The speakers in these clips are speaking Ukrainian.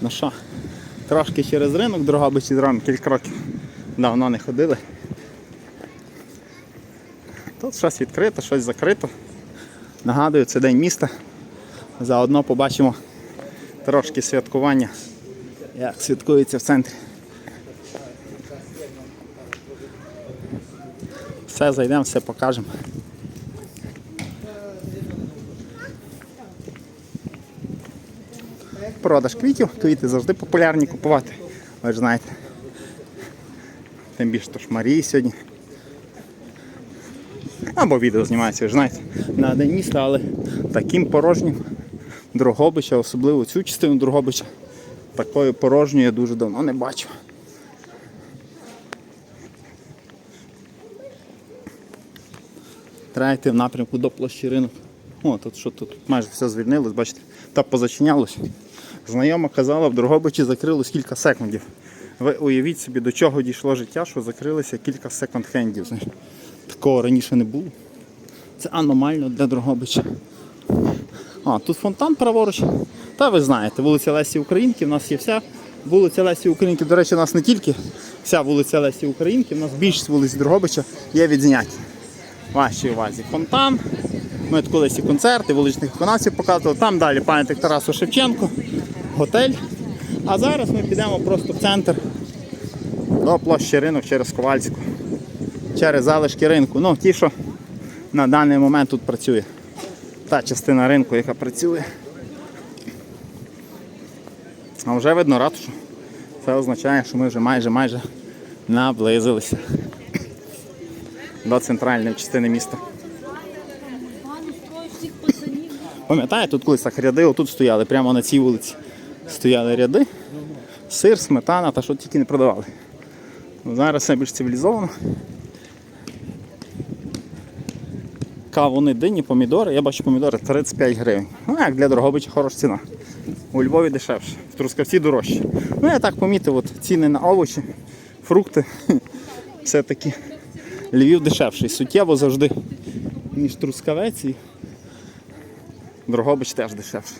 Ну що, трошки через ринок Дрогобичі зробимо кілька років. Давно не ходили. Тут щось відкрито, щось закрито. Нагадую, це день міста. Заодно побачимо трошки святкування, як святкується в центрі. Все, зайдемо, все покажемо. Продаж квітів, квіти завжди популярні купувати. Ви ж знаєте. Тим більше то ж Марії сьогодні. Або відео знімається, ви ж знаєте, на день міста, але таким порожнім Дрогобича, особливо цю частину Дрогобича, такою порожньою я дуже давно не бачив. Треба йти в напрямку до площі ринок. О, тут що тут майже все звільнилось, бачите, та позачинялось. Знайома казала, в Дрогобичі закрилось кілька секундів. Ви уявіть собі, до чого дійшло життя, що закрилося кілька секонд-хендів. Такого раніше не було. Це аномально для Дрогобича. А, тут фонтан праворуч. Та ви знаєте, вулиця Лесі Українки, в нас є вся вулиця Лесі Українки. До речі, у нас не тільки вся вулиця Лесі Українки, у нас більшість вулиць Дрогобича є відзняті. Вашій увазі фонтан. Ми тут колись і концерти, вуличних виконавців показували. Там далі пам'ятник Тарасу Шевченку, готель. А зараз ми підемо просто в центр до площі ринок через Ковальську. Через залишки ринку. Ну, ті, що на даний момент тут працює. Та частина ринку, яка працює. А вже видно ратушу. Це означає, що ми вже майже майже наблизилися до центральної частини міста. Пам'ятаєте, тут колись так ряди отут стояли, прямо на цій вулиці. Стояли ряди, сир, сметана та що тільки не продавали. Ну, Зараз все більш цивілізовано. Кавуни, дині, помідори. Я бачу помідори 35 гривень. Ну, як для Дрогобича хороша ціна. У Львові дешевше, в Трускавці дорожче. Ну, я так помітив, от ціни на овочі, фрукти. Все-таки Львів дешевший. Суттєво завжди, ніж Трускавець і Дрогобич теж дешевше.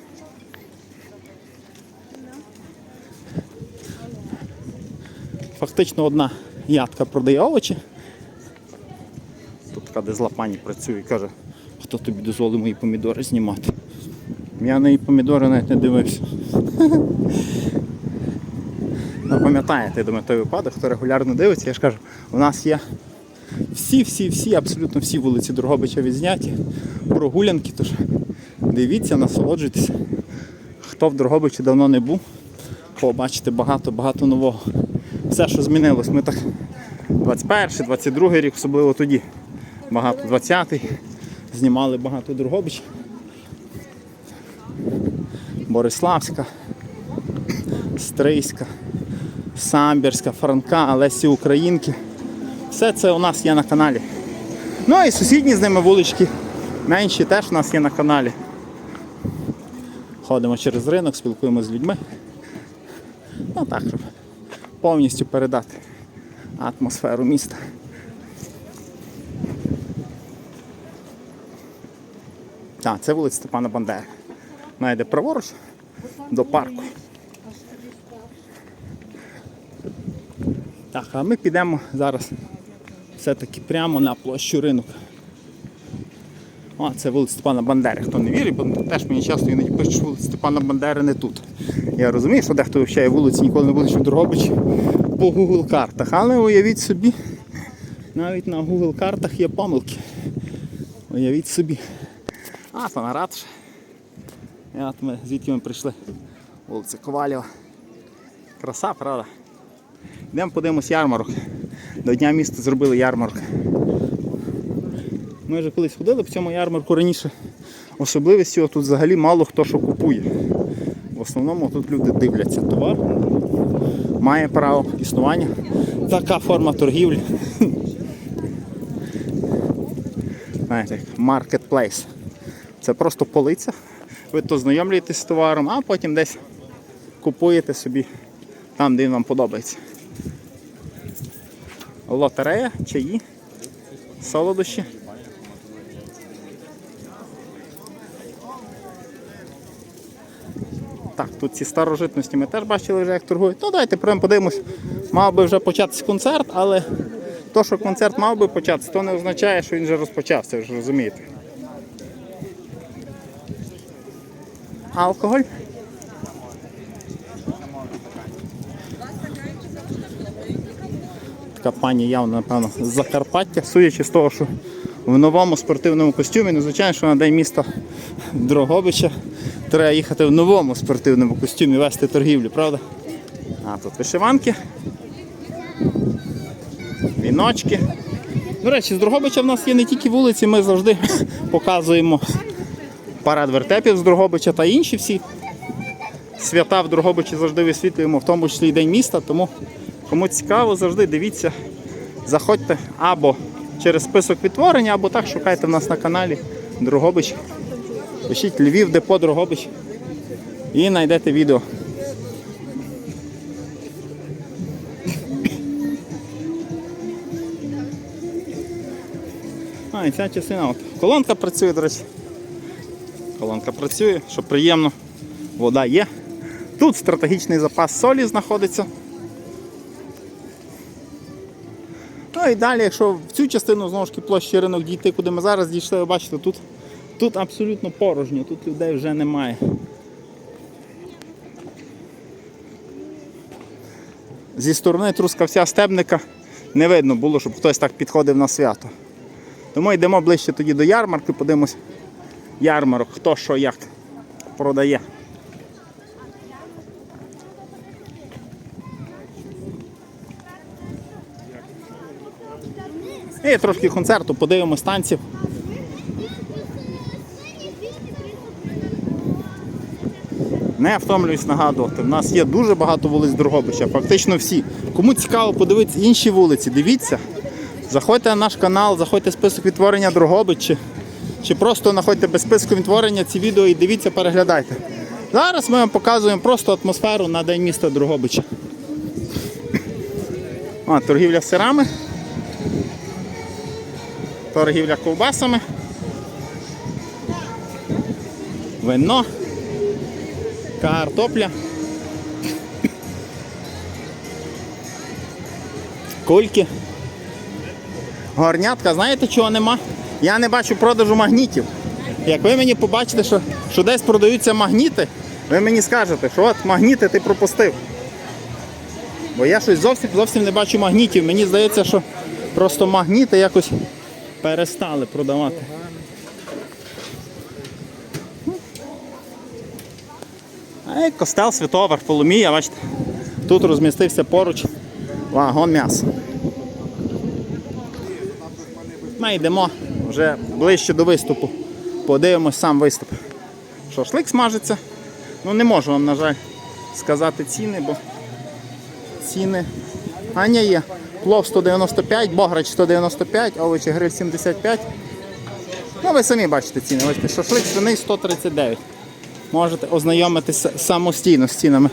Фактично одна ядка продає овочі. Тут така де з лапані працює і каже, хто тобі дозволив мої помідори знімати. Я на її помідори навіть не дивився. Ну, пам'ятаєте, я думаю, той випадок, хто регулярно дивиться, я ж кажу, у нас є всі-всі-всі, абсолютно всі вулиці Дрогобича відзняті, прогулянки, тож дивіться, насолоджуйтесь. Хто в Дрогобичі давно не був, побачите багато-багато нового. Все, що змінилось, ми так 21, 22 рік, особливо тоді. Багато 20-й. Знімали багато Дрогобич. Бориславська, Стрийська, Самбірська, Франка, Лесі Українки. Все це у нас є на каналі. Ну і сусідні з ними вулички менші теж у нас є на каналі. Ходимо через ринок, спілкуємося з людьми. Ну так, щоб повністю передати атмосферу міста. Так, це вулиця Степана Бандери. Вона йде праворуч до парку. Так, а ми підемо зараз все-таки прямо на площу ринок. О, це вулиця Степана Бандери. Хто не вірить, бо теж мені часто іноді пишуть, що вулиця Степана Бандери не тут. Я розумію, що дехто вивчає вулиці, ніколи не буде в Дрогобичі по Google картах. Але уявіть собі, навіть на Google картах є помилки. Уявіть собі. А, то на ратуша. І от ми, звідки ми прийшли. Вулиця Ковалєва. Краса, правда? Йдемо подивимось ярмарок. До Дня міста зробили ярмарок. Ми вже колись ходили по цьому ярмарку раніше. Особливістю тут взагалі мало хто що купує. В основному тут люди дивляться товар. Має право існування. Така форма торгівлі. Знаєте, marketplace. Це просто полиця. Ви то знайомлюєтесь з товаром, а потім десь купуєте собі там, де вам подобається. Лотерея, чаї, солодощі. Так, тут ці старожитності ми теж бачили вже, як торгують. Ну давайте прямо подивимось. Мав би вже початися концерт, але то, що концерт мав би початися, то не означає, що він вже розпочався, ви ж розумієте. Алкоголь? Така пані явно, напевно, з Закарпаття, судячи з того, що в новому спортивному костюмі, ну, звичайно, що на день міста Дрогобича треба їхати в новому спортивному костюмі вести торгівлю, правда? А тут вишиванки, віночки. До речі, з Дрогобича в нас є не тільки вулиці, ми завжди показуємо парад вертепів з Дрогобича та інші всі свята в Дрогобичі завжди висвітлюємо, в тому числі і День міста. Тому кому цікаво, завжди дивіться, заходьте або через список відтворення, або так шукайте в нас на каналі Дрогобич. Пишіть Львів, депо Дрогобич і знайдете відео. А, і ця частина. От. Колонка працює, до речі. Колонка працює, що приємно. Вода є. Тут стратегічний запас солі знаходиться. І далі, якщо в цю частину знову ж таки площі ринок дійти, куди ми зараз дійшли, ви бачите, тут, тут абсолютно порожньо, тут людей вже немає. Зі сторони трускавця стебника не видно було, щоб хтось так підходив на свято. Тому йдемо ближче тоді до ярмарки, подивимось ярмарок, хто що як продає. І трошки концерту, подивимось танців. Не втомлююсь нагадувати. У нас є дуже багато вулиць Дрогобича, фактично всі. Кому цікаво подивитися інші вулиці, дивіться. Заходьте на наш канал, заходьте в список відтворення Дрогобич, чи, чи просто знаходьте без списку відтворення ці відео і дивіться, переглядайте. Зараз ми вам показуємо просто атмосферу на День міста Дрогобича. А, торгівля сирами. Торгівля ковбасами. Вино. Картопля. Кульки. Горнятка, знаєте чого нема? Я не бачу продажу магнітів. Як ви мені побачите, що, що десь продаються магніти, ви мені скажете, що от магніти ти пропустив. Бо я щось зовсім зовсім не бачу магнітів. Мені здається, що просто магніти якось перестали продавати. Костел Святого Варфоломія, бачите, тут розмістився поруч вагон м'яса. Ми йдемо вже ближче до виступу. Подивимось сам виступ. Шашлик смажиться. Ну не можу вам, на жаль, сказати ціни, бо ціни. А ні, є. Плов 195, бограч 195, овочі гриль 75. Ну ви самі бачите ціни. Бачите, шашлик свиний 139. Можете ознайомитися самостійно з цінами.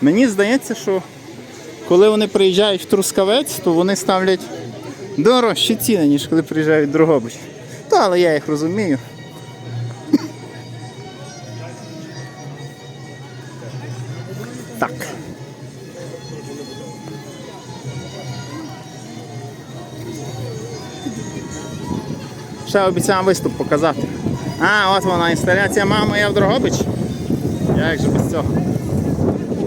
Мені здається, що коли вони приїжджають в Трускавець, то вони ставлять дорожчі ціни, ніж коли приїжджають в Дрогобич. Та, але я їх розумію. Так. Ще обіцяв виступ показати. А, от вона інсталяція мама я в Дрогобич. Як же без цього?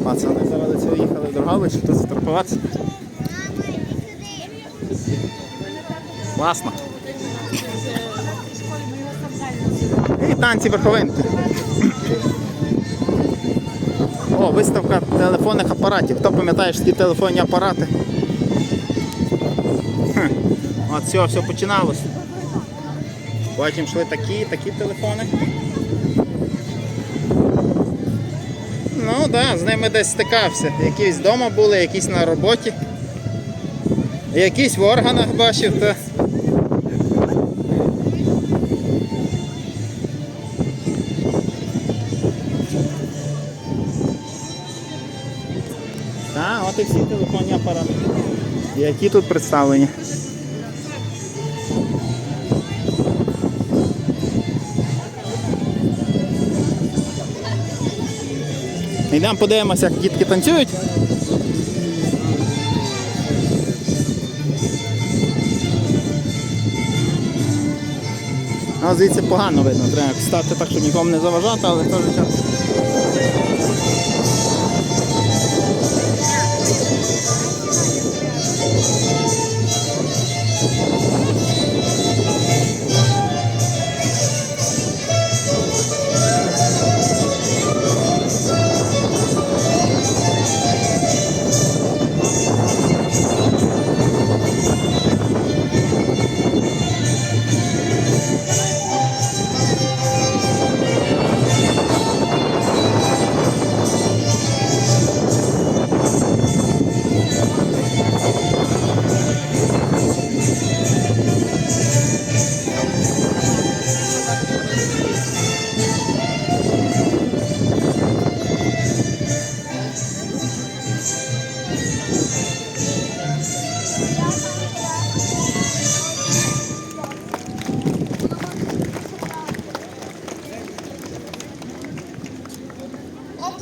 Пацани заради цього їхали в Дрогобич, тут заторпуватися. Класно. І танці верховинки. О, виставка телефонних апаратів. Хто пам'ятає що ті телефонні апарати? Хм. От цього все починалося. Потім йшли такі, такі телефони. Ну так, да, з ними десь стикався. Якісь вдома були, якісь на роботі. Якісь в органах бачив, то. Так, от і всі телефонні апарати. Які тут представлені. Йдемо подивимося, як дітки танцюють. А звідси погано видно, треба стати так, щоб нікому не заважати, але теж час.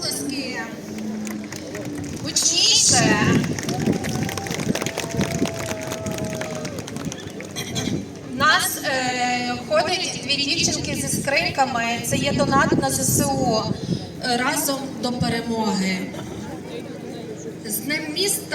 Оплески. Гучніше. Нас е, ходять дві дівчинки зі скриньками. Це є донат на ЗСУ. Разом до перемоги. З Днем міста.